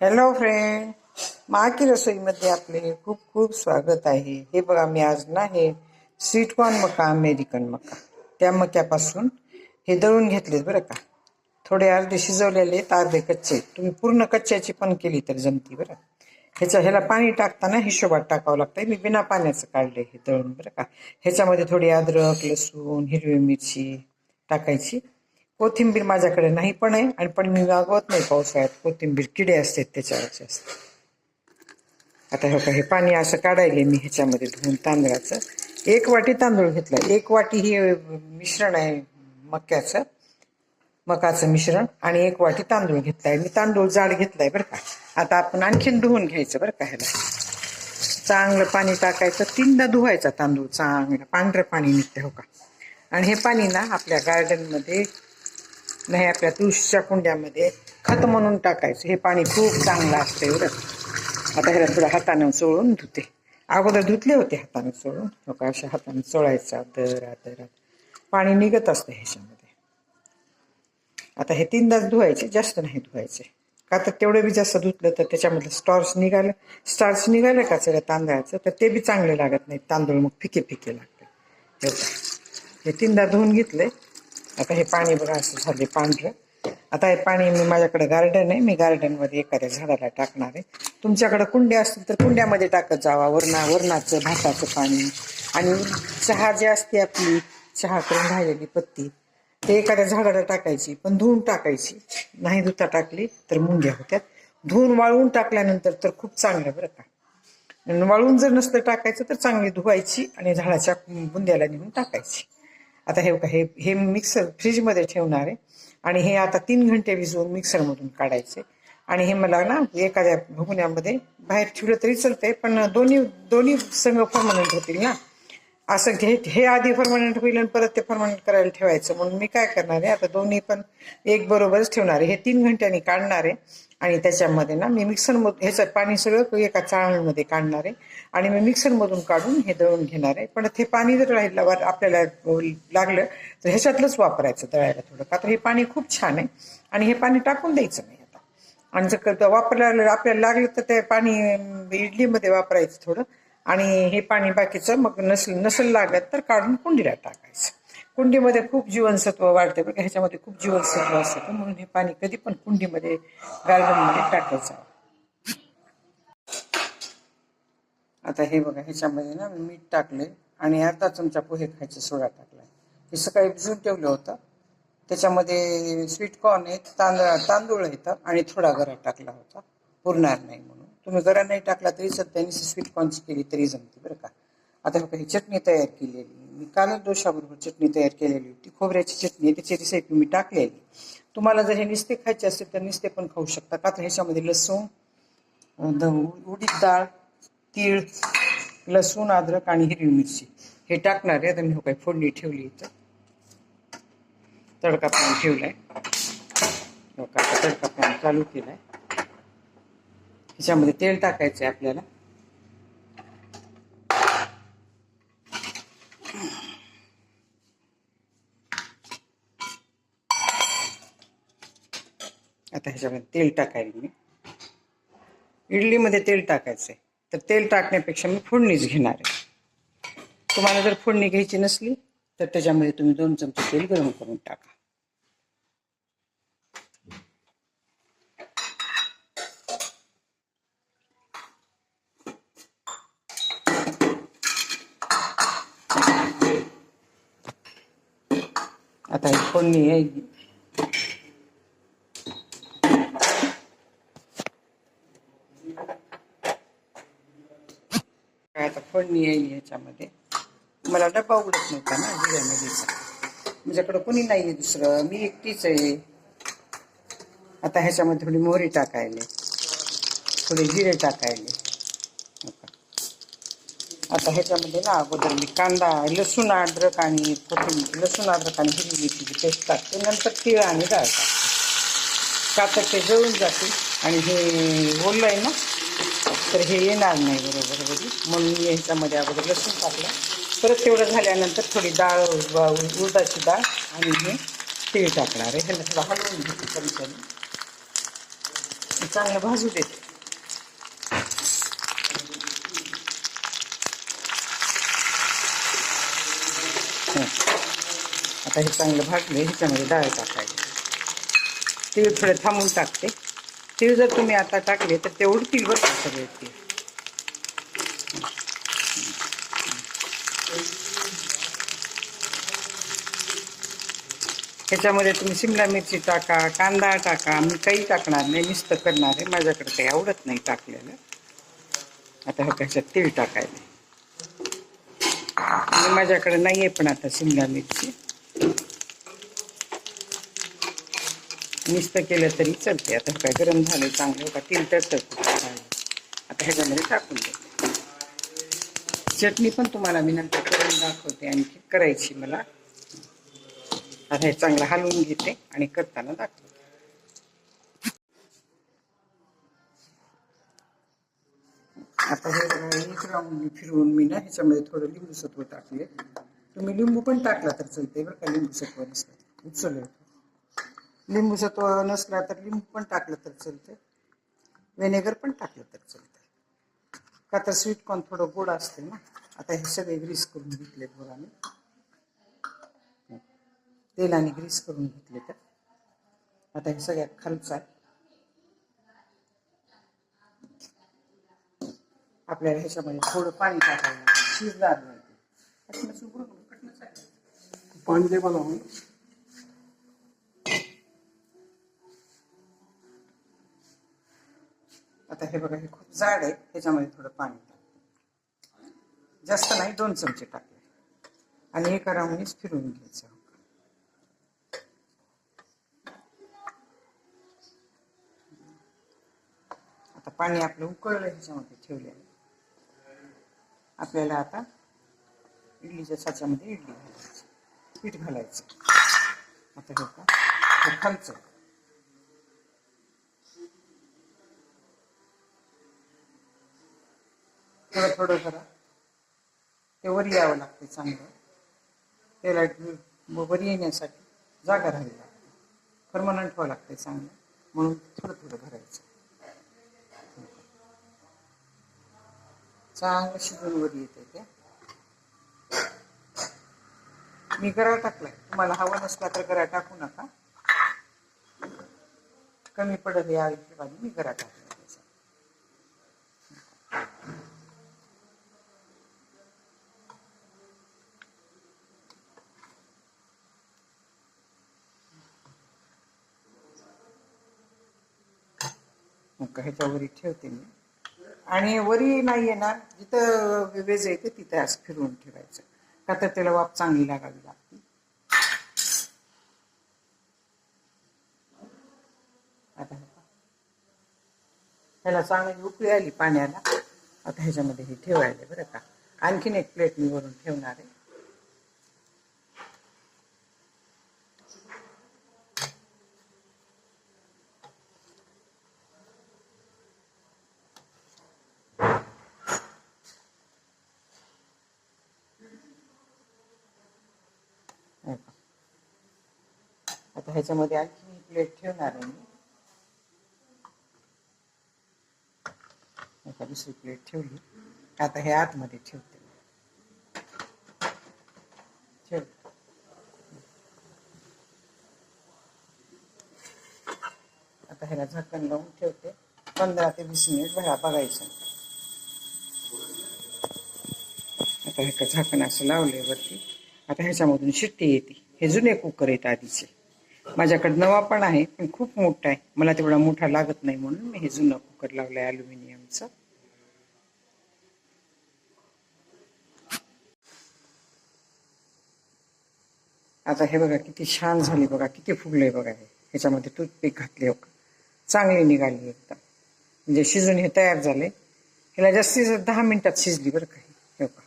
Hello friend माकी रसोईमध्ये आपले खूप खूप स्वागत आहे. हे बघा मी आज ना हे स्वीटकॉर्न मका अमेरिकन मका. त्या मक्यापासून हे दळून घेतलेत बरं का. थोडे अर्धे शिजवलेले आहेत अर्धे कच्चे. तुम्ही पूर्ण कच्च्याची पण केली तर जमती बरं. ह्याच्या ह्याला पाणी टाकताना हिशोबात टाकावं लागतं मी बिना पाण्याचं काढले हे दळून बरं का. ह्याच्यामध्ये थोडी अद्रक लसूण हिरवी मिरची टाकायची. कोथिंबीर माझ्याकडे नाही पण आहे आणि पण मी मागवत नाही पावसाळ्यात. कोथिंबीर किडे असतात त्याच्यावर जास्त आता हे हे पाणी असं काढायले मी ह्याच्यामध्ये धुवून तांदळाचं. एक वाटी तांदूळ घेतला. एक वाटी हे मिश्रण आहे मक्याचं मकाचं मिश्रण आणि एक वाटी तांदूळ घेतलाय. मी तांदूळ जाड घेतलाय बरं का. आता आपण आणखीन धुवून घ्यायचं बरं का ह्याला. चांगलं पाणी टाकायचं. तीनदा धुवायचा तांदूळ. चांगलं पांढरं पाणी निघतं हो का. आणि हे पाणी ना आपल्या गार्डनमध्ये नाही आपल्या तुळशीच्या कुंड्यामध्ये खत म्हणून टाकायचं. हे पाणी खूप चांगलं असतं एवढं. आता ह्याला थोडं हातानं चोळून धुते. अगोदर धुतले होते हाताने चोळून. हो अशा हाताने चोळायचं दर दर. पाणी निघत असतं ह्याच्यामध्ये. आता हे तीनदाच धुवायचे जास्त नाही धुवायचे. का तर तेवढं बी जास्त धुतलं तर त्याच्यामधलं स्टॉर्च निघालं. स्टार्च निघालं का सगळं तांदळाचं? तर ते बी चांगले लागत नाही. तांदूळ मग फिके फिके लागते. हे हे तीनदा धुवून घेतले आता हे पाणी बघा असं झाले पांढरं. आता हे पाणी मी माझ्याकडे गार्डन आहे मी गार्डनमध्ये एखाद्या झाडाला टाकणार आहे. तुमच्याकडे कुंड्या असतील तर कुंड्यामध्ये टाकत जावा वरणा वरणाचं भाताचं पाणी. आणि चहा जी असते आपली चहा करून राहिलेली पत्ती ते एखाद्या झाडाला टाकायची पण धुवून टाकायची. नाही धुता टाकली तर मुंग्या होत्यात. धुवून वाळवून टाकल्यानंतर तर खूप चांगलं बरं का. वाळून जर नसलं टाकायचं तर चांगली धुवायची आणि झाडाच्या बुंद्याला नेऊन टाकायची. आता हे बघा, हे हे मिक्सर फ्रीजमध्ये ठेवणार आहे. आणि हे आता तीन घंटे भिजवून मिक्सरमधून काढायचे. आणि हे मला ना एखाद्या भगुण्यामध्ये बाहेर ठेवलं तरी चालतंय पण दोन्ही दोन्ही संघ परमनंट होतील ना. असं हे हे आधी परमनंट होईल आणि परत ते परमनंट करायला ठेवायचं. म्हणून मी काय करणार आहे आता दोन्ही पण एक बरोबरच ठेवणार आहे. हे तीन घंट्यांनी काढणार आहे. आणि त्याच्यामध्ये ना मी मिक्सरमधून ह्याचं पाणी सगळं एका चाळणीमध्ये काढणार आहे. आणि मी मिक्सरमधून काढून हे दळून घेणार आहे. पण ते पाणी जर राहिलं आपल्याला लागलं तर ह्याच्यातलंच वापरायचं दळायला थोडं. का तर हे पाणी खूप छान आहे. आणि हे पाणी टाकून द्यायचं नाही आता. आणि जर का वापरायला आपल्याला लागलं तर ते पाणी इडलीमध्ये वापरायचं थोडं. आणि हे पाणी बाकीचं मग नसल नसल लागत तर काढून कुंडीला टाकायचं. कुंडीमध्ये खूप जीवनसत्व वाढते बरं का. ह्याच्यामध्ये खूप जीवनसत्व असतं. म्हणून हे पाणी कधी पण कुंडीमध्ये गार्डनमध्ये टाकायचं. आता हे बघा ह्याच्यामध्ये ना मी मीठ टाकले आणि अर्धा चमचा पोहे खायचे सोडा टाकलाय. हे सकाळी भिजून ठेवलं होतं. त्याच्यामध्ये स्वीट कॉर्न आहेत तांदळा तांदूळ आहेत आणि थोडा गरा टाकला होता. पुरणार नाही म्हणून. तुम्ही गरा नाही टाकला तरी सध्या स्वीट कॉर्नची केली तरी जमते बरं का. आता बघा ही चटणी तयार केलेली मी कालच दोशाबरोबर चटणी तयार केलेली होती. खोबऱ्याची चटणी आहे त्याची रेसिपी मी टाकलेली. तुम्हाला जर हे निस्ते खायचे असेल तर निस्ते पण खाऊ शकता. का तर ह्याच्यामध्ये लसूण द- उडीद डाळ तीळ लसूण अद्रक आणि हिरवी मिरची. हे टाकणार आहे. आता मी हो काय फोडणी ठेवली इथं. तडका पण ठेवलाय. हो, तडका पण चालू केलाय. ह्याच्यामध्ये तेल टाकायचं आहे आपल्याला. आता ह्याच्यामध्ये तेल टाकायला मी. इडलीमध्ये तेल टाकायचं आहे. तर तेल टाकण्यापेक्षा मी फोडणीच घेणार आहे. तुम्हाला जर फोडणी घ्यायची नसली तर त्याच्यामध्ये तुम्ही दोन चमचे तेल गरम करून टाका. आता ही फोडणी आहे काय आता फोडणी येईल ह्याच्यामध्ये मला डबा उघडत नव्हता ना जिऱ्यामध्येचा माझ्याकडं म्हणजे कोणी नाही आहे दुसरं. मी एकटीच आहे. आता ह्याच्यामध्ये थोडी मोहरी टाकायले. थोडे जिरे टाकायले. आता ह्याच्यामध्ये ना अगोदर मी कांदा लसूण अद्रक आणि कोथिंबीर लसूण अद्रक आणि हिरवी मिरची पेस्ट टाकते नंतर तीळ आणि डाळ टाकते. का तर ते जळून जाते आणि हे ओलं आहे ना तर हे येणार नाही बरोबर बघी म्हणून मी ह्याच्यामध्ये अगोदर लसूण टाकलं. परत तेवढं झाल्यानंतर थोडी डाळ उ- उडदाची डाळ आणि हे तीळ टाकणार आहे. ह्याला थोडं हलवून घेते कमी कमी. चांगलं भाजू देते. आता हे चांगलं भाजलं ह्याच्यामध्ये डाळ टाकायची. तीळ थोडं थांबून टाकते. तीळ जर तुम्ही आता टाकले तर तेवढी उडतील बरं का सगळे तीळ तुम्ही शिमला मिरची टाका कांदा टाका मी काही टाकणार नाही नुसतं करणार आहे. माझ्याकडे काही आवडत नाही टाकलेलं. आता ह्याच्यात तीळ टाकायला. माझ्याकडे नाही आहे पण आता शिमला मिरची. नुसतं केलं तरी चलते. आता काय गरम झालं चांगलं का? तीळ तर आता ह्याच्यामध्ये टाकून देते. चटणी पण तुम्हाला मी नंतर करून दाखवते आणखी करायची मला. आता हे चांगलं हलवून घेते आणि करताना दाखवते. आता हे एक राऊंड फिरवून मी ना ह्याच्यामध्ये थोडं लिंबू सत्व टाकले. तुम्ही लिंबू पण टाकला तर चालते बरं का लिंबू सत्व नसतं. उचल लिंबूचा तो नसला तर लिंबू पण टाकलं तर चालते व्हिनेगर पण टाकलं तर चालते का तर स्वीट कॉर्न थोडं गोड असते ना? आता हे सगळे ग्रीस करून घेतले बघा तेलाने ग्रीस करून घेतले तर. आता हे सगळ्यात खालचा आहे. आपल्याला ह्याच्यामध्ये थोडं पाणी टाकायला लागेल. नाही पाणी दे मला आता हे बघा हे खूप जाड आहे ह्याच्यामध्ये थोडं पाणी टाकते. जास्त नाही दोन चमचे टाकले. आणि एका राऊंडनीच फिरवून घ्यायचं. आता पाणी आपलं उकळलं ह्याच्यामध्ये ठेवले आपल्याला आता इडलीच्या साच्यामध्ये इडली घालायची पीठ घालायचं. आता हे का हे खालचं. थोडं थोडं करा ते वर यावं लागते चांगलं. ते लाइट वर येण्यासाठी जागा राहावी लागते. परमनंट व्हावं लागते चांगलं. म्हणून थोडं थोडं भरायचं. चांगलं शिजून वर येते ते. मी गरा टाकलाय. तुम्हाला हवा नसला तर गरा टाकू नका. कमी पडत या हिशोबाने मी गरा टाकला ह्याच्या वरी ठेवते मी. आणि वरी नाहीये ना जिथं वेज येते तिथे असं फिरवून ठेवायचं. का तर त्याला वाफ चांगली लागावी लागते. आता ह्याला चांगली उकळी आली पाण्याला. आता ह्याच्यामध्ये हे ठेवायला बरं का. आणखीन एक प्लेट मी वरून ठेवणार आहे. आता ह्याच्यामध्ये आणखी प्लेट ठेवणार आहे मी. आता दुसरी प्लेट ठेवली. आता हे आतमध्ये ठेवते. ठेव. आता ह्याला झाकण लावून ठेवते. पंधरा ते वीस मिनिट भरा बघायचं. आता ह्याचं का झाकण असं लावले वरती. आता ह्याच्यामधून शिट्टी येते. हे जुने कुकर आहेत आधीचे. माझ्याकडे नवा पण आहे पण खूप मोठा आहे. मला तेवढा मोठा लागत नाही म्हणून मी हे जुनं कुकर लावलंय अल्युमिनियमचं आता हे बघा किती छान झाली बघा किती फुगले बघा हे. ह्याच्यामध्ये टूथपिक घातले हो चांगली निघाली एकदम. म्हणजे शिजून हे तयार झाले ह्याला जास्तीत दहा मिनिटात शिजली बरं का हे बघा.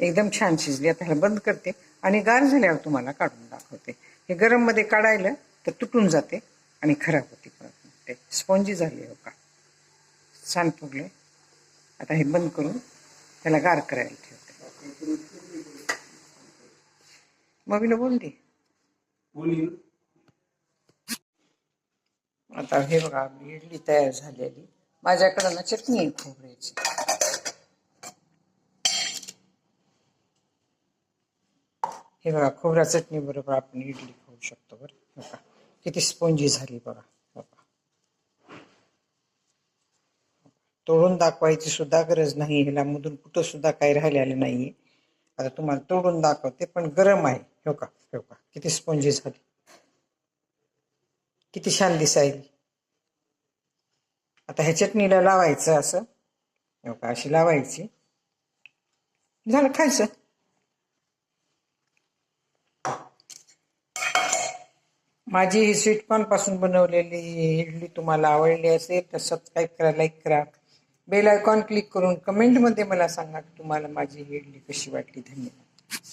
एकदम छान शिजली. आता ह्याला बंद करते आणि गार झाल्यावर तुम्हाला काढून दाखवते. हे गरममध्ये काढायला तर तुटून जाते आणि खराब होते परत. ते स्पॉन्जी झाली हो का? छान फुगले. आता हे बंद करून त्याला गार करायला ठेवते. मग बोल दे. आता हे बघा आपली इडली तयार झालेली. माझ्याकडं ना चटणी आहे खोबऱ्याची. हे बघा खोबऱ्या चटणी बरोबर आपण इडली खाऊ शकतो बरं. बघा किती स्पोंजी झाली बघा. बघा. तोडून दाखवायची सुद्धा गरज नाही ह्याला मधून कुठं सुद्धा काही राहिलेलं नाहीये. आता तुम्हाला तोडून दाखवते पण गरम आहे. हो का हो का किती स्पोंजी झाली. किती छान दिसायली आता ह्या चटणीला लावायचं असं. हो का अशी लावायची. झालं खायचं. माझी ही स्वीटकॉर्नपासून बनवलेली इडली तुम्हाला आवडली असेल तर सबस्क्राईब करा लाईक करा. बेल आयकॉन क्लिक करून कमेंटमध्ये मला सांगा की तुम्हाला माझी ही इडली कशी वाटली. धन्यवाद.